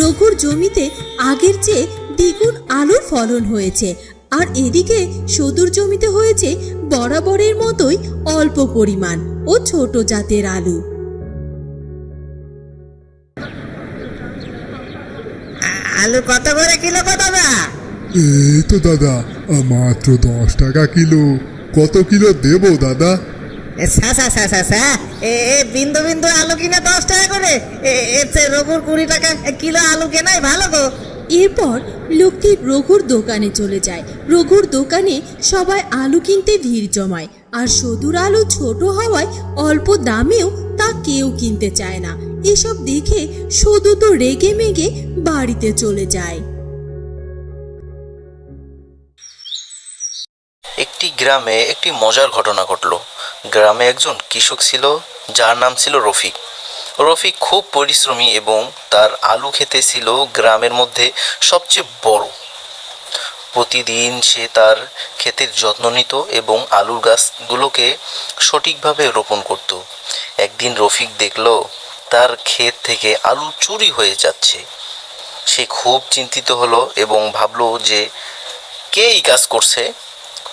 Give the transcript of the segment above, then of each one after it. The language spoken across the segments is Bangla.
রঘুর জমিতে আগের চেয়ে দ্বিগুণ আলুর ফলন হয়েছে। আর এদিকে সদুর জমিতে হয়েছে বরাবরের মতোই অল্প পরিমাণ ও ছোট জাতের আলু। আলু কত করে কিলো দাদা? এই তো দাদা মাত্র দশ টাকা কিলো। কত কিলো দেবো দাদা? সা সা সা সা সা এ এ, বিন্দু বিন্দু আলু কিনে দশ টাকা করে। এ এর চেয়ে রঘুর কুড়ি টাকা কিলো আলু কেনাই ভালো গো। এরপর লোকটি রঘুর দোকানে চলে যায়। রঘুর দোকানে সবাই আলু কিনতে ভিড় জমায় আর সদুর আলু ছোট হওয়ায় অল্প দামেও তা কেউ কিনতে চায় না। এসব দেখে সদু তো রেগে মেগে বাড়িতে চলে যায়। একটি গ্রামে একটি মজার ঘটনা ঘটলো। গ্রামে একজন কৃষক ছিল, যার নাম ছিল রফিক। রফিক খুব পরিশ্রমী এবং তার আলু খেতে ছিল গ্রামের মধ্যে সবচেয়ে বড়। প্রতিদিন সে তার ক্ষেতের যত্ন নিত এবং আলুর গাছগুলোকে সঠিকভাবে রোপণ করত। একদিন রফিক দেখল, তার ক্ষেত থেকে আলু চুরি হয়ে যাচ্ছে। সে খুব চিন্তিত হলো এবং ভাবলো যে, কে এই কাজ করছে?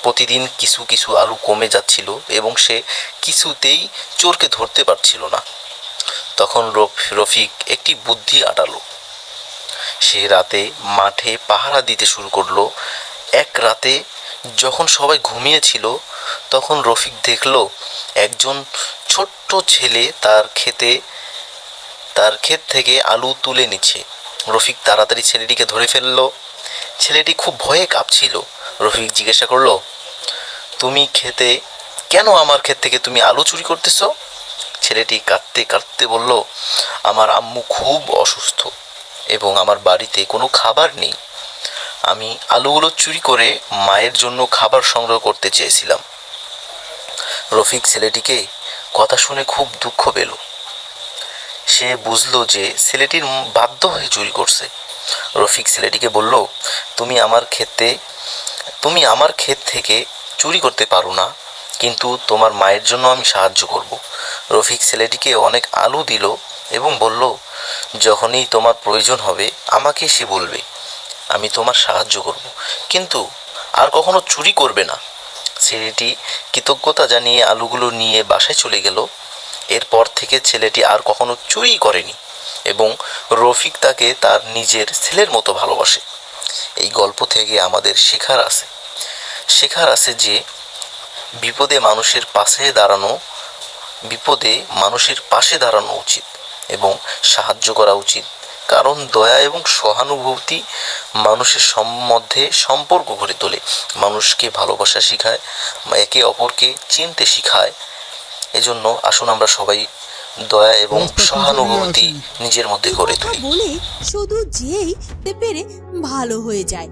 প্রতিদিন কিছু কিছু আলু কমে যাচ্ছিল এবং সে কিছুতেই চোরকে ধরতে পারছিল না। তখন রফ- রফিক একটি বুদ্ধি আটালো। সে রাতে মাঠে পাহারা দিতে শুরু করল। এক রাতে যখন সবাই ঘুমিয়েছিল, তখন রফিক দেখল, একজন ছোট্ট ছেলে তার ক্ষেতে তার ক্ষেত থেকে আলু তুলে নিচ্ছে। রফিক তাড়াতাড়ি ছেলেটিকে ধরে ফেলল। ছেলেটি খুব ভয়ে কাঁপছিল। রফিক জিজ্ঞাসা করল, তুমি খেতে, কেন আমার ক্ষেত থেকে তুমি আলু চুরি করতেছো? ছেলেটি কাঁদতে কাঁদতে বলল, আমার আম্মু খুব অসুস্থ এবং আমার বাড়িতে কোনো খাবার নেই। আমি আলুগুলো চুরি করে মায়ের জন্য খাবার সংগ্রহ করতে চেয়েছিলাম। রফিক ছেলেটিকে কথা শুনে খুব দুঃখ পেল। সে বুঝলো যে ছেলেটির বাধ্য হয়ে চুরি করছে। রফিক ছেলেটিকে বলল, তুমি আমার ক্ষেতে তুমি আমার ক্ষেত থেকে চুরি করতে পারো না, কিন্তু তোমার মায়ের জন্য আমি সাহায্য করব। রফিক ছেলেটিকে অনেক আলু দিল এবং বলল, যখনই তোমার প্রয়োজন হবে, আমাকে সে বলবে। আমি তোমার সাহায্য করব। কিন্তু আর কখনো চুরি করবে না। ছেলেটি কৃতজ্ঞতা জানিয়ে আলুগুলো নিয়ে বাসায় চলে গেল। এরপর থেকে ছেলেটি আর কখনো চুরি করেনি এবং রফিক তাকে তার নিজের ছেলের মতো ভালোবাসে। এই গল্প থেকে আমাদের শেখার আছে। শেখার আছে যে, বিপদে মানুষের পাশে দাঁড়ানো, বিপদে মানুষের পাশে দাঁড়ানো উচিত এবং সাহায্য করা উচিত। কারণ দয়া এবং সহানুভূতি মানুষের মধ্যে সম্পর্ক গড়ে তোলে। মানুষকে ভালোবাসা শেখায়, একে অপরকে চিনতে শেখায়। এজন্য আসুন আমরা সবাই দয়া এবং সহানুভূতি নিজের মধ্যে গড়ে তুলি। বলে শুধু যেই পেরে ভালো হয়ে যায়।